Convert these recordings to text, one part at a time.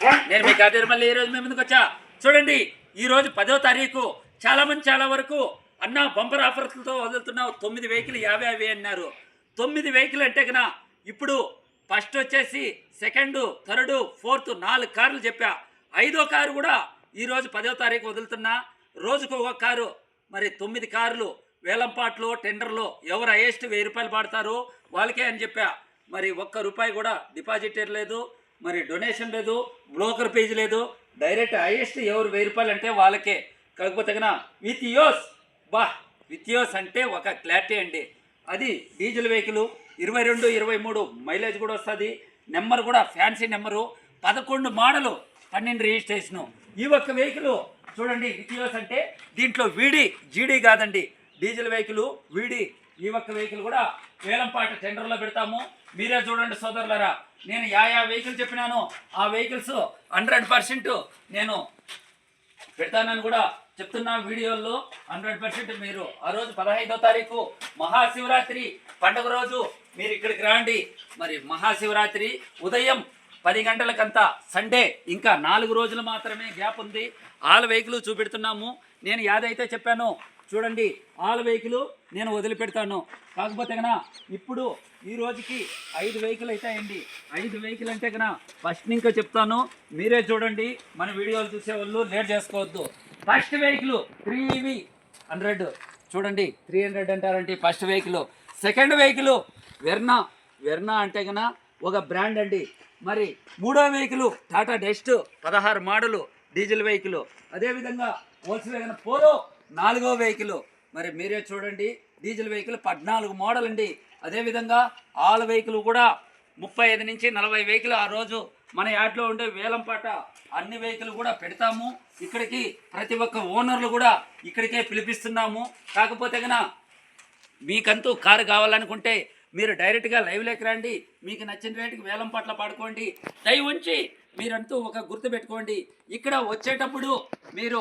నేను మీ కాదేరు మళ్ళీ ఈ రోజు మీ ముందుకు వచ్చా? చూడండి ఈ రోజు పదో తారీఖు. చాలా మంది చాలా వరకు అన్న బంపర్ ఆఫర్లతో వదులుతున్నావు తొమ్మిది వెహికల్ యాభై యాభై అన్నారు. తొమ్మిది వెహికల్ అంటే కన్నా ఇప్పుడు ఫస్ట్ వచ్చేసి సెకండ్ థర్డ్ ఫోర్త్ నాలుగు కార్లు చెప్పా. ఐదో కారు కూడా ఈరోజు పదో తారీఖు వదులుతున్నా. రోజుకు ఒక కారు. మరి తొమ్మిది కార్లు. వేలంపాట్లో టెండర్లో ఎవరు హైయెస్ట్ వెయ్యి రూపాయలు పాడతారో వాళ్ళకే అని చెప్పా. మరి ఒక్క రూపాయి కూడా డిపాజిట్ లేదు మరి డొనేషన్ లేదు బ్రోకర్ పేజ్ లేదు. డైరెక్ట్ హైయెస్ట్ ఎవరు వెయ్యి రూపాయలు అంటే వాళ్ళకే. కాకపోతే కన్నా విత్ యోస్ బా విత్ యోస్ అంటే ఒక క్లారిటీ అండి. అది డీజిల్ వెహికల్ ఇరవై రెండు ఇరవై మూడు మైలేజ్ కూడా వస్తుంది. నెంబర్ కూడా ఫ్యాన్సీ నెంబరు పదకొండు మోడలు పన్నెండు రిజిస్ట్రేషను ఈ ఒక్క వెహికల్ చూడండి వితియోస్ అంటే దీంట్లో వీడి జీడీ కాదండి. డీజిల్ వెహికల్ వీడి. ఈ ఒక్క వెహికల్ కూడా వేలంపాట టెండర్లో పెడతాము. మీరే చూడండి సోదరులరా నేను యా యా వెహికల్ చెప్పినాను. ఆ వెహికల్స్ హండ్రెడ్ పర్సెంట్ నేను పెడతానని కూడా చెప్తున్న వీడియోల్లో. హండ్రెడ్ పర్సెంట్ మీరు ఆ రోజు పదహైదో తారీఖు మహాశివరాత్రి పండుగ రోజు మీరు ఇక్కడికి రండి. మరి మహాశివరాత్రి ఉదయం పది గంటలకంతా సండే ఇంకా నాలుగు రోజులు మాత్రమే గ్యాప్ ఉంది. ఆల్ వెహికల్ చూపెడుతున్నాము. నేను యాదైతే చెప్పాను చూడండి ఆల్ వెహికల్ నేను వదిలిపెడతాను. కాకపోతే కన్నా ఇప్పుడు ఈ రోజుకి ఐదు వెహికల్ అవుతాయండి ఐదు వెహికల్ అంటే కన్నా ఫస్ట్ ఇంకా చెప్తాను. మీరే చూడండి మన వీడియోలు చూసే వాళ్ళు లేట్ చేసుకోవద్దు. First vehicle three V hundred చూడండి త్రీ హండ్రెడ్ అంటారండి first vehicle second vehicle Verna Verna అంటే కన్నా ఒక బ్రాండ్ అండి. మరి మూడో వెహికల్ టాటా డెస్ట్ పదహారు మోడలు డీజిల్ వెహికల్ అదేవిధంగా వోల్స్వేగన్ పోలో నాలుగో వెహికల్. మరి మీరే చూడండి డీజిల్ వెహికల్ పద్నాలుగు మోడల్ అండి. అదేవిధంగా ఆల్ వెహికల్ కూడా ముప్పై ఐదు నుంచి నలభై వెహికల్ ఆ రోజు మన యాడ్లో ఉండే వేలంపాట అన్ని వెహికల్ కూడా పెడతాము. ఇక్కడికి ప్రతి ఒక్క ఓనర్లు కూడా ఇక్కడికే పిలిపిస్తున్నాము. కాకపోతే కనుక మీకంతూ కారు కావాలనుకుంటే మీరు డైరెక్ట్గా లైవ్లోకి రండి. మీకు నచ్చిన రేటుకి వేలం పట్ల పాడుకోండి. దయ ఉంచి మీరంటూ ఒక గుర్తు పెట్టుకోండి. ఇక్కడ వచ్చేటప్పుడు మీరు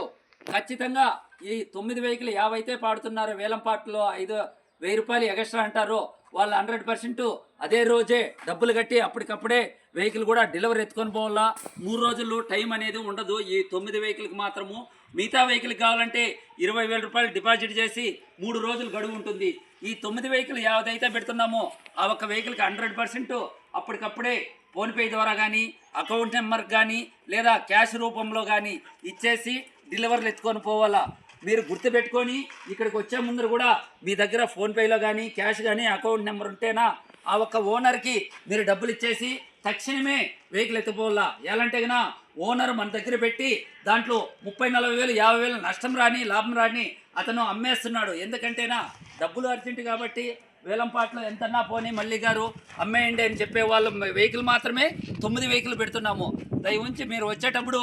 ఖచ్చితంగా ఈ తొమ్మిది వెహికల్ యావైతే పాడుతున్నారో వేలం పాటలో ఐదు వెయ్యి రూపాయలు ఎగస్ట్రా అంటారో వాళ్ళు హండ్రెడ్ పర్సెంట్ అదే రోజే డబ్బులు కట్టి అప్పటికప్పుడే వెహికల్ కూడా డెలివరీ ఎత్తుకొని పోవాలా. మూడు రోజులు టైం అనేది ఉండదు. ఈ తొమ్మిది వెహికల్కి మాత్రము. మిగతా వెహికల్ కావాలంటే ఇరవై వేల రూపాయలు డిపాజిట్ చేసి మూడు రోజులు గడువు ఉంటుంది. ఈ తొమ్మిది వెహికల్ యావదైతే పెడుతున్నామో ఆ ఒక్క వెహికల్కి హండ్రెడ్ పర్సెంట్ అప్పటికప్పుడే ఫోన్పే ద్వారా కానీ అకౌంట్ నెంబర్ కానీ లేదా క్యాష్ రూపంలో కానీ ఇచ్చేసి డెలివరీలు ఎత్తుకొని పోవాలా. మీరు గుర్తుపెట్టుకొని ఇక్కడికి వచ్చే ముందర కూడా మీ దగ్గర ఫోన్పేలో కానీ క్యాష్ కానీ అకౌంట్ నెంబర్ ఉంటేనా ఆ ఒక్క ఓనర్కి మీరు డబ్బులు ఇచ్చేసి తక్షణమే వెహికల్ ఎత్తిపోవాలా ఎలాంటే కన్నా ఓనర్ మన దగ్గర పెట్టి దాంట్లో ముప్పై నలభై వేలు యాభై వేలు నష్టం రాని లాభం రాని అతను అమ్మేస్తున్నాడు. ఎందుకంటేనా డబ్బులు అర్జెంట్ కాబట్టి వేలంపాట్లో ఎంతన్నా పోనీ మళ్ళీ గారు అమ్మేయండి అని చెప్పే వాళ్ళు వెహికల్ మాత్రమే తొమ్మిది వెహికల్ పెడుతున్నాము. దయ ఉంచి మీరు వచ్చేటప్పుడు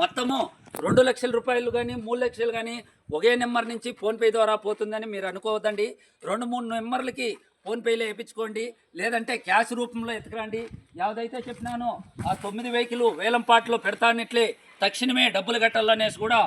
మొత్తము రెండు లక్షల రూపాయలు కానీ మూడు లక్షలు కానీ ఒకే నెంబర్ నుంచి ఫోన్పే ద్వారా పోతుందని మీరు అనుకోవద్దండి. రెండు మూడు నెంబర్లకి ఫోన్పేలో వేయించుకోండి. లేదంటే క్యాష్ రూపంలో ఎత్తుకురండి యావదైతే చెప్పినానో ఆ తొమ్మిది వెహికల్ వేలం పాటలో పెడతానిట్లే తక్షణమే డబ్బులు కట్టాలనేసి కూడా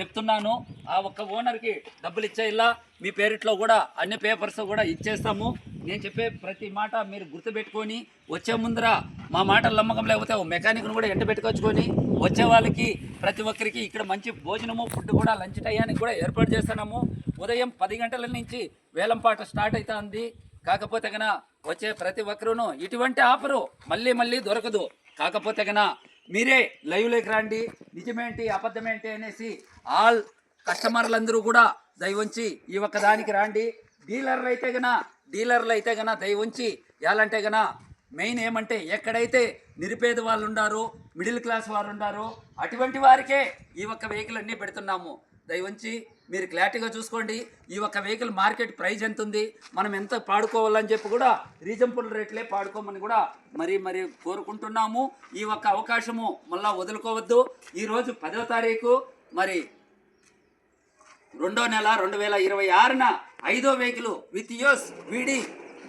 చెప్తున్నాను. ఆ ఒక్క ఓనర్కి డబ్బులు ఇచ్చేలా మీ పేరిట్లో కూడా అన్ని పేపర్స్ కూడా ఇచ్చేస్తాము. నేను చెప్పే ప్రతి మాట మీరు గుర్తుపెట్టుకొని వచ్చే ముందర మా మాటలు నమ్మకం లేకపోతే మెకానిక్ను కూడా ఎంట పెట్టుకొచ్చుకొని వచ్చే వాళ్ళకి ప్రతి ఒక్కరికి ఇక్కడ మంచి భోజనము ఫుడ్ కూడా లంచ్ టయానికి కూడా ఏర్పాటు చేస్తున్నాము. ఉదయం పది గంటల నుంచి వేలంపాట స్టార్ట్ అవుతుంది కాకపోతే గన వచ్చే ప్రతి ఒక్కరూను ఇటువంటి ఆఫరు మళ్ళీ మళ్ళీ దొరకదు. కాకపోతే గన మీరే లైవ్లోకి రండి. నిజమేంటి అబద్ధమేంటి అనేసి ఆల్ కస్టమర్లందరూ కూడా దయవంచి ఈ ఒక్క దానికి రాండి. డీలర్లు అయితే గన డీలర్లు అయితే గన దయవుంచి ఎలాంటే గన మెయిన్ ఏమంటే ఎక్కడైతే నిరుపేద వాళ్ళు ఉండారో మిడిల్ క్లాస్ వారు ఉండారో అటువంటి వారికే ఈ ఒక్క వెహికల్ అన్నీ పెడుతున్నాము. దయవుంచి మీరు క్లారిటీగా చూసుకోండి. ఈ ఒక్క వెహికల్ మార్కెట్ ప్రైస్ ఎంత ఉంది మనం ఎంత పాడుకోవాలని చెప్పి కూడా రీజనబుల్ రేట్లే పాడుకోమని కూడా మరి మరి కోరుకుంటున్నాము. ఈ ఒక్క అవకాశము మళ్ళా వదులుకోవద్దు. ఈరోజు పదో తారీఖు మరి రెండో నెల రెండు వేల ఇరవై ఆరున ఐదో వెహికల్ విత్ యోస్ వీడి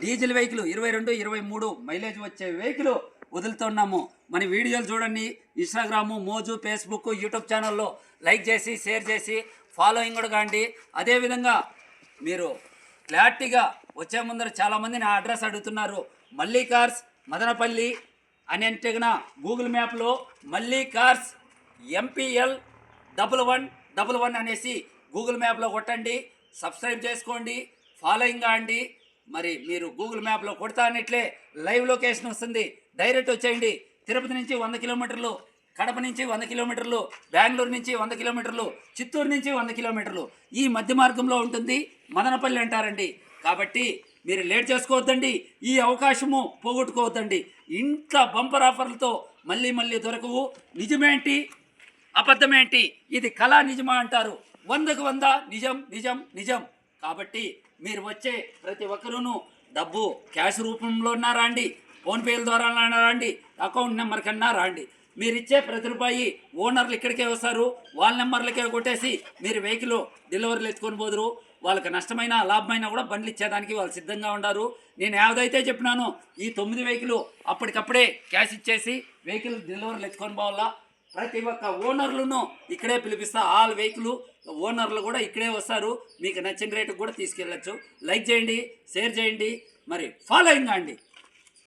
డీజిల్ వెహికల్ ఇరవై రెండు ఇరవై మూడు మైలేజ్ వచ్చే వెహికల్ వదులుతున్నాము. మన వీడియోలు చూడండి. ఇన్స్టాగ్రాము మోజు ఫేస్బుక్ యూట్యూబ్ ఛానల్లో లైక్ చేసి షేర్ చేసి ఫాలోయింగ్ కూడా కాండి. అదేవిధంగా మీరు క్లారిటీగా వచ్చే ముందర చాలామంది నా అడ్రస్ అడుగుతున్నారు. మల్లీ కార్స్ మదనపల్లి అని అంటే గూగుల్ మ్యాప్లో మళ్ళీ cars MPL double one double one అనేసి గూగుల్ మ్యాప్లో కొట్టండి. సబ్స్క్రైబ్ చేసుకోండి ఫాలోయింగ్ కాండి. మరి మీరు గూగుల్ మ్యాప్లో కొడతా అన్నట్లే లైవ్ లొకేషన్ వస్తుంది. డైరెక్ట్ వచ్చేయండి. తిరుపతి నుంచి వంద కిలోమీటర్లు కడప నుంచి వంద కిలోమీటర్లు బెంగళూరు నుంచి వంద కిలోమీటర్లు చిత్తూరు నుంచి వంద కిలోమీటర్లు ఈ మధ్య మార్గంలో ఉంటుంది. మదనపల్లి అంటారండి. కాబట్టి మీరు లేట్ చేసుకోవద్దండి. ఈ అవకాశము పోగొట్టుకోవద్దండి. ఇంత బంపర్ ఆఫర్లతో మళ్ళీ మళ్ళీ దొరకవు. నిజమేంటి? అబద్ధమేంటి? ఇది కళా నిజమా అంటారు. వందకు వంద. నిజం నిజం నిజం. కాబట్టి మీరు వచ్చే ప్రతి ఒక్కరూను డబ్బు క్యాష్ రూపంలో రాండి ఫోన్పేల ద్వారా రాండి అకౌంట్ నెంబర్ కన్నా రాండి. మీరు ఇచ్చే ప్రతి రూపాయి ఓనర్లు ఇక్కడికే వస్తారు వాళ్ళ నెంబర్లకే కొట్టేసి మీరు వెహికల్ డెలివరీలు ఎత్తుకొని పోదురు. వాళ్ళకి నష్టమైన లాభమైన కూడా బండ్లు ఇచ్చేదానికి వాళ్ళు సిద్ధంగా ఉండారు. నేను ఏదైతే చెప్పినానో ఈ తొమ్మిది వెహికల్ అప్పటికప్పుడే క్యాష్ ఇచ్చేసి వెహికల్ డెలివరీలు ఎత్తుకొని పోవాలా? ప్రతి ఒక్క ఓనర్లను ఇక్కడే పిలిపిస్తా. ఆల్ వెహికల్ ఓనర్లు కూడా ఇక్కడే వస్తారు. మీకు నచ్చిన రేటుకు కూడా తీసుకెళ్ళచ్చు. లైక్ చేయండి షేర్ చేయండి. మరి ఫాలోయింగ్ అండి?